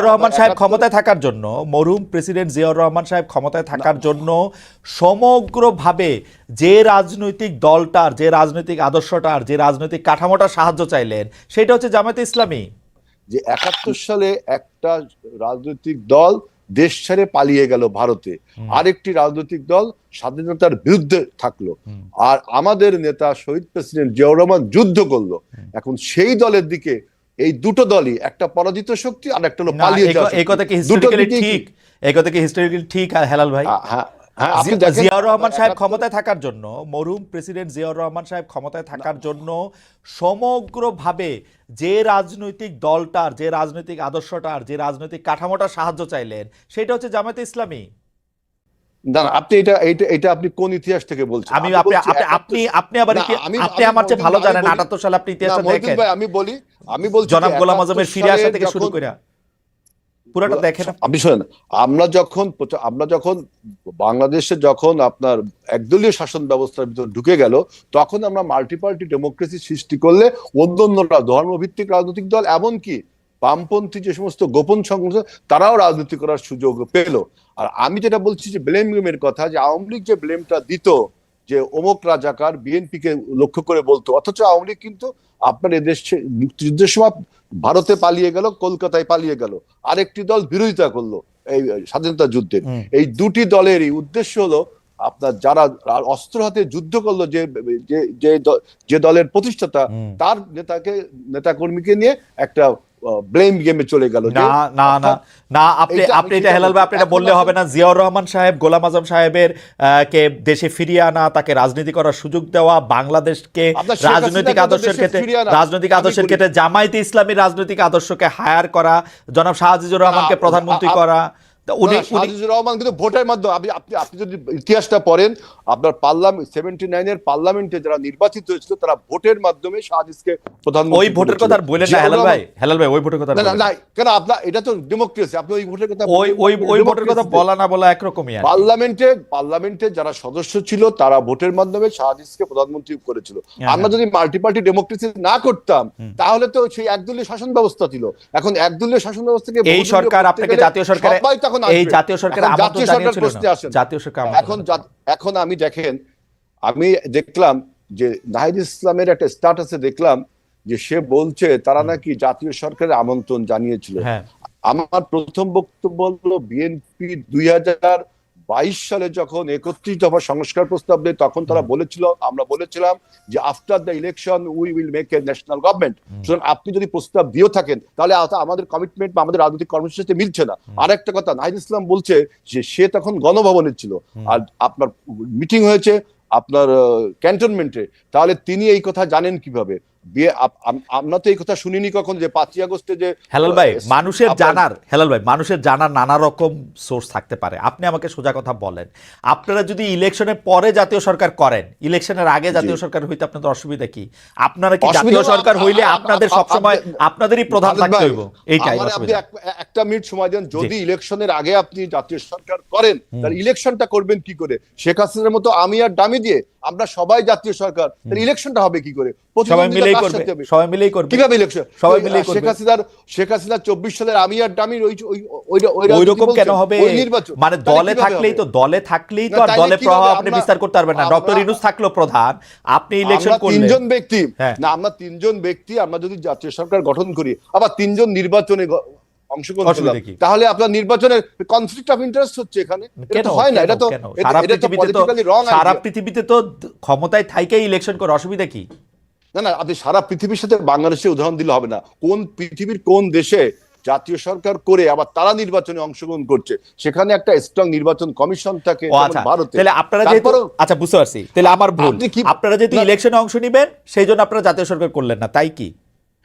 জিয়াউর রহমান সাহেব ক্ষমতায় থাকার জন্য মরহুম প্রেসিডেন্ট জিয়াউর রহমান সাহেব ক্ষমতায় থাকার জন্য সমগ্রভাবে যে রাজনৈতিক দলটার যে রাজনৈতিক আদর্শটার যে রাজনৈতিক কাঠামোটার সাহায্য চাইলেন সেটা হচ্ছে জামায়াতে ইসলামী। যে একাত্তর সালে একটা রাজনৈতিক দল দেশ ছেড়ে পালিয়ে গেল ভারতে। আরেকটি রাজনৈতিক দল স্বাধীনতার বিরুদ্ধে থাকল। আর আমাদের নেতা শহীদ প্রেসিডেন্ট জিয়াউর রহমান যুদ্ধ করল। এখন সেই দলের দিকে এই দুটো দলই একটা পরাজিত শক্তি আর একটা হলো পালিয়ে যাওয়া এই কথা কি হিস্টোরিক্যালি ঠিক? এই কথা কি হিস্টোরিক্যালি ঠিক হেলাল ভাই? হ্যাঁ, হ্যাঁ, জিয়াউর রহমান সাহেব ক্ষমতায় থাকার জন্য মরুম প্রেসিডেন্ট জিয়াউর রহমান সাহেব ক্ষমতায় থাকার জন্য সমগ্রভাবে যে রাজনৈতিক দলটার যে রাজনৈতিক আদর্শটার যে রাজনৈতিক কাঠামোটার সাহায্য চাইলেন সেটা হচ্ছে জামায়াতে ইসলামী। না আপনি এটা এটা এটা আপনি কোন ইতিহাস থেকে বলছেন? আমি আপনি আপনি- আপনি আবার আপনি আমার চেয়ে ভালো জানেন বলি- আটাত্তর সালে আপনি মহিউদ্দিন দেখেন। ভাই, আমি বলি আমি বলছি জনাব গোলাম আজমের ফিরে আসা থেকে শুরু যখন- করে পুরাটা দেখেন আপনি। শোনেন আমরা যখন আমরা যখন বাংলাদেশে যখন আপনার একদলীয় শাসন ব্যবস্থার ভিতর ঢুকে গেল তখন আমরা মাল্টিপার্টি ডেমোক্রেসি সৃষ্টি করলে অন্য অন্যরা ধর্মভিত্তিক রাজনৈতিক দল এমনকি বামপন্থী যে সমস্ত গোপন সংগঠন তারাও রাজনীতি করার সুযোগ পেল। আর আমি যেটা বলছি যে ব্লেম গেমের কথা যে আওয়ামী লীগ যে ব্লেমটা দিত যে অমুক রাজাকার বিএনপি কে লক্ষ্য করে বলতো অথচ আওয়ামী লীগ কিন্তু আপনার এদেশ মুক্তিযুদ্ধের সময় ভারতে পালিয়ে গেল কলকাতায় পালিয়ে গেল। আরেকটি দল বিরোধিতা করল এই স্বাধীনতা যুদ্ধে। এই দুটি দলেরই উদ্দেশ্য হলো আপনার যারা অস্ত্র হাতে যুদ্ধ করল যে যে যে দলের প্রতিষ্ঠাতা তার নেতাকে নেতাকর্মীকে নিয়ে একটা ব্লেম গেমে চলে গেল না না না না আপনি আপনি এটা হেলাল ভাই আপনি এটা বললে হবে না। জিয়াউর রহমান সাহেব গোলাম আজম সাহেবের কে দেশে ফিরিয়ে আনা তাকে রাজনীতি করার সুযোগ দেওয়া বাংলাদেশকে রাজনৈতিক আদর্শের ক্ষেত্রে রাজনৈতিক আদর্শের ক্ষেত্রে জামায়াতে ইসলামী রাজনৈতিক আদর্শকে হায়ার করা জনাব শাহজিজুর রহমানকে প্রধানমন্ত্রী করা রহমান কিন্তু ভোটের মাধ্যমে আপনি আপনি আপনি যদি ইতিহাসটা পড়েন আপনার পার্লামেন্ট সেভেন্টি নাইনের পার্লামেন্টে যারা নির্বাচিত হয়েছিল তারা ভোটের মাধ্যমে শাহজিজকে ওই ভোটের কথা আর বললেন না হেলাল ভাই হেলাল ভাই ওই ভোটের কথা না না কেন আপনার এটা তো ডেমোক্রেসি আপনি ওই ভোটের কথা ওই ওই ওই ভোটের কথা বলা না বলা একরকমই আর পার্লামেন্টে পার্লামেন্টে যারা সদস্য ছিল তারা ভোটের মাধ্যমে শাহজিজকে প্রধানমন্ত্রী করেছিল। হ্যাঁ, আমরা যদি মাল্টিপার্টি ডেমোক্রেসি না করতাম তাহলে তো সেই একদলীয় শাসন ব্যবস্থা ছিল। এখন একদলীয় শাসন ব্যবস্থাকে এই সরকার আপনাকে জাতীয় সরকার সবাই তখন এই জাতীয় সরকার জাতীয় সরকার প্রশ্নে আসেন। জাতীয় সরকার এখন এখন আমি দেখেন আমি দেখলাম যে নাহিদ ইসলামের একটা স্ট্যাটাসে দেখলাম যে সে বলছে তারা নাকি জাতীয় সরকারের আমন্ত্রণ জানিয়েছিল। হ্যাঁ। আমার প্রথম বক্তব্য হলো বিএনপি দুই হাজার বাইশ সালে যখন একত্রিশ দফা সংস্কার প্রস্তাব দেয় তখন তারা বলেছিল আমরা বলেছিলাম যে after the election we will make a national government সুতরাং আপনি যদি প্রস্তাব দিয়েও থাকেন তাহলে আমাদের কমিটমেন্ট বা আমাদের রাজনৈতিক কর্মসূচির সাথে মিলছে না। আর একটা কথা নাহিদ ইসলাম বলছে যে সে তখন গণভবনে ছিল। আর আপনার মিটিং হয়েছে আপনার ক্যান্টনমেন্টে তাহলে তিনি এই কথা জানেন কীভাবে? বিয়ে আমরা তো এই কথা শুনিনি কখন যে পাঁচই আগস্টে যে হেলাল ভাই মানুষের জানার হেলাল ভাই মানুষের জানার নানা রকম সোর্স থাকতে পারে। আপনি আমাকে সোজা কথা বলেন। আপনারা যদি ইলেকশনের পরে জাতীয় সরকার করেন ইলেকশনের আগে জাতীয় সরকার হইতে আপনাদের অসুবিধা কি? আপনারা কি জাতীয় সরকার হইলে আপনাদের সবসময় আপনাদেরই প্রধান থাকতে হইব। এইটাই আপনি একটা মিনিট সময় দেন। যদি ইলেকশনের আগে আপনি জাতীয় সরকার করেন তাহলে ইলেকশনটা করবেন কি করে? শেখ হাসিনার মতো আমি আর ডামি দিয়ে আমরা সবাই জাতীয় সরকার তাহলে ইলেকশনটা হবে কি করে? সবাই মিলেই করবে সবাই মিলেই করবে কীভাবে ইলেকশন সবাই মিলেই শেখ হাসিনার শেখ হাসিনা চব্বিশ সালের আমি আর ডামির ওই ওই ওই ওই রকম কেন হবে? নির্বাচন। মানে দলে থাকলেই তো দলে থাকলেই তো আর দলে প্রভাব আপনি আমরা- বিস্তার করতে পারবেন না। ডক্টর ইনুস থাকল প্রধান আপনি ইলেকশন করলেন। তিনজন ব্যক্তি। হ্যাঁ। না আমরা তিনজন ব্যক্তি আমরা যদি জাতীয় সরকার গঠন করি আবার তিনজন নির্বাচনে অংশগ্রহণ? তাহলে আপনার নির্বাচনের কনফ্লিক্ট অফ ইন্টারেস্ট হচ্ছে এখানে। এটা হয় না এটা তো এটা- তো পৃথিবীতে তো সারা পৃথিবীতে তো ক্ষমতায় থাইকেই ইলেকশন করে অসুবিধা কি? না না আপনি সারা পৃথিবীর সাথে বাংলাদেশের উদাহরণ দিলে হবে না। কোন পৃথিবীর কোন দেশে জাতীয় সরকার করে আবার তারা নির্বাচনে অংশগ্রহণ করছে? সেখানে একটা স্ট্রং নির্বাচন কমিশন থাকে আচ্ছা। ভারতে। তাহলে আপনারা যেহেতু আচ্ছা বুঝতে পারছি। তাহলে আমার ভুল। আপনি আপনারা যেহেতু ইলেকশনে অংশ নেবেন সেই জন্য আপনারা জাতীয় সরকার করলেন না। তাই কি?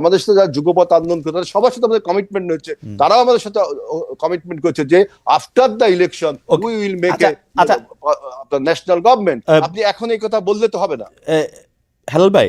আমাদের সাথে যারা যুগপথ আন্দোলন করে তাদের সবার সাথে আমাদের কমিটমেন্ট হচ্ছে। তারাও আমাদের সাথে কমিটমেন্ট করছে যে after the election we will make. National government আপনি এখন এই কথা বললে তো হবে না। হেলাল ভাই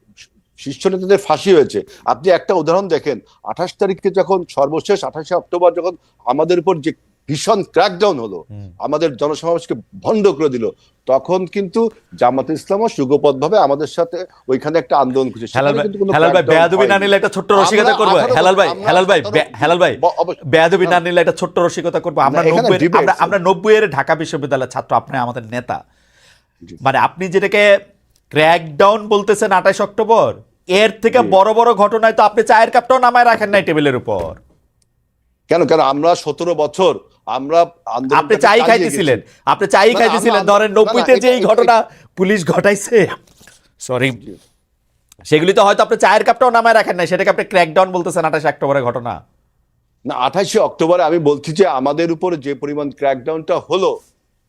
শীর্ষ নেতাদের ফাঁসি হয়েছে। আপনি একটা উদাহরণ দেখেন আঠাশ তারিখে যখন সর্বশেষ আঠাশে অক্টোবর যখন আমাদের উপর যে ভীষণ ক্র্যাকডাউন হলো আমাদের জনসমাবেশকে ভণ্ড করে দিল তখন কিন্তু জামাত ইসলামও সুগপথ ভাবে আমাদের সাথে ওইখানে একটা আন্দোলন হেলাল ভাই বেয়াদবি না নিলে একটা ছোট্ট রসিকতা করব। হেলাল ভাই হেলাল ভাই হেলাল ভাই বেয়াদবি না। নিলে একটা ছোট্ট রসিকতা করব। আমরা নব্বই আমরা নব্বই এর ঢাকা বিশ্ববিদ্যালয়ের ছাত্র আপনি আমাদের নেতা। মানে আপনি যেটাকে ক্র্যাকডাউন বলতেছেন আঠাশ অক্টোবর এর থেকে বড় বড় ঘটনায় তো আপনি চায়ের কাপটাও নামায় রাখেন নাই টেবিলের উপর। কেন কেন? আমরা সতেরো বছর আমরা আপনি চাই খাইতেছিলেন। আপনি চাই খাইতেছিলেন। ধরেন নব্বইতে যে এই ঘটনা পুলিশ ঘটাইছে সরি সেগুলি তো হয়তো আপনি চায়ের কাপটাও নামায় রাখেন নাই সেটাকে আপনি ক্র্যাকডাউন বলতেছেন আঠাশ অক্টোবরের ঘটনা। না আঠাশে অক্টোবরে আমি বলছি যে আমাদের উপরে যে পরিমাণ ক্র্যাকডাউনটা হলো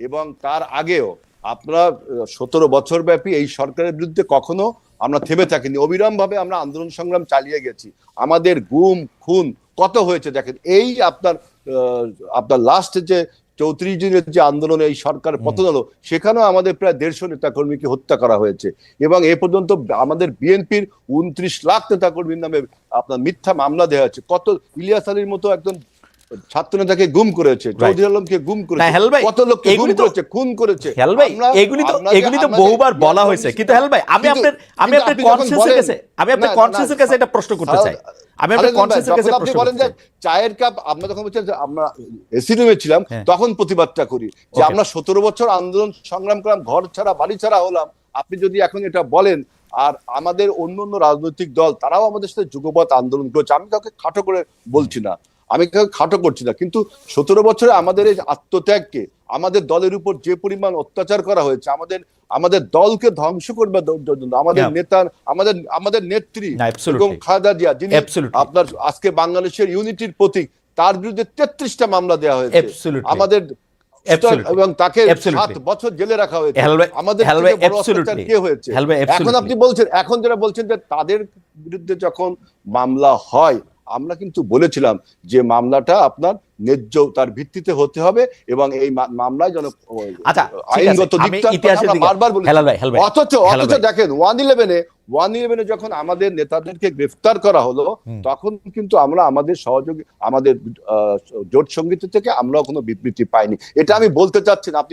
এবং তার আগেও আপনারা সতেরো বছর ব্যাপী এই সরকারের বিরুদ্ধে কখনো আমরা থেমে থাকিনি। অবিরাম ভাবে আমরা আন্দোলন সংগ্রাম চালিয়ে গেছি। আমাদের গুম খুন কত হয়েছে দেখেন। এই আপনার আপনার লাস্ট যে চৌত্রিশ দিনের যে আন্দোলনে এই সরকার পতন হলো সেখানেও আমাদের প্রায় দেড়শো নেতাকর্মীকে হত্যা করা হয়েছে। এবং এ পর্যন্ত আমাদের বিএনপির উনত্রিশ লাখ নেতাকর্মীর নামে আপনার মিথ্যা মামলা দেওয়া হচ্ছে কত ইলিয়াস আলীর মতো একজন ছাত্র নেতাকে গুম করেছে চৌধুরী আলমকে গুম করেছে কত লোককে গুম করেছে খুন করেছে হেল ভাই এগুলি তো এগুলি তো বহুবার বলা হয়েছে। কিন্তু হেল ভাই আমি আপনার আমি আপনার কাছে আমি আপনার কাছে প্রশ্ন করতে চাই। আমি আপনার কাছে প্রশ্ন বলেন যে চায়ের কাপ আমরা যখন বলছেন আমরা এসি রুমে ছিলাম হ্যাঁ। তখন প্রতিবাদটা করি। যে আমরা সতেরো বছর আন্দোলন সংগ্রাম করলাম ঘর ছাড়া বাড়ি ছাড়া হলাম। আপনি যদি এখন এটা বলেন আর আমাদের অন্য অন্য রাজনৈতিক দল তারাও আমাদের সাথে যুগপৎ আন্দোলন করেছে। আমি কাউকে খাটো করে বলছি না। আমি খাটো করছি না। কিন্তু সতেরো বছরে আমাদের এই আত্মত্যাগকে আমাদের দলের উপর যে পরিমাণ অত্যাচার করা হয়েছে আমাদের আমাদের দলকে ধ্বংস করবে দ- জন্য আমাদের নেতা আমাদের আমাদের নেত্রী. বেগম খালেদা জিয়া যিনি আপনার আজকে বাংলাদেশের ইউনিটির প্রতীক তার বিরুদ্ধে তেত্রিশটা মামলা দেওয়া হয়েছে। আমাদের এবং তাকে সাত বছর জেলে রাখা হয়েছে। আমাদের. কে হয়েছে? এখন আপনি বলছেন এখন যারা বলছেন যে তাদের বিরুদ্ধে যখন মামলা হয় আমরা কিন্তু বলেছিলাম যে মামলাটা আপনার ন্যায্য তার ভিত্তিতে হতে হবে এবং এই মামলায় যেন আচ্ছা। আইনগত দিকটা অথচ অথচ দেখেন ওয়ান ইলেভেনে ওয়ান ইলেভেনে যখন আমাদের নেতাদেরকে গ্রেফতার করা হলো তখন কিন্তু আমরা আমাদের সহযোগী আমাদের জোট সংগীত থেকে আমরাও কোনো বিবৃতি পাইনি। এটা আমি বলতে চাচ্ছি না। আপনি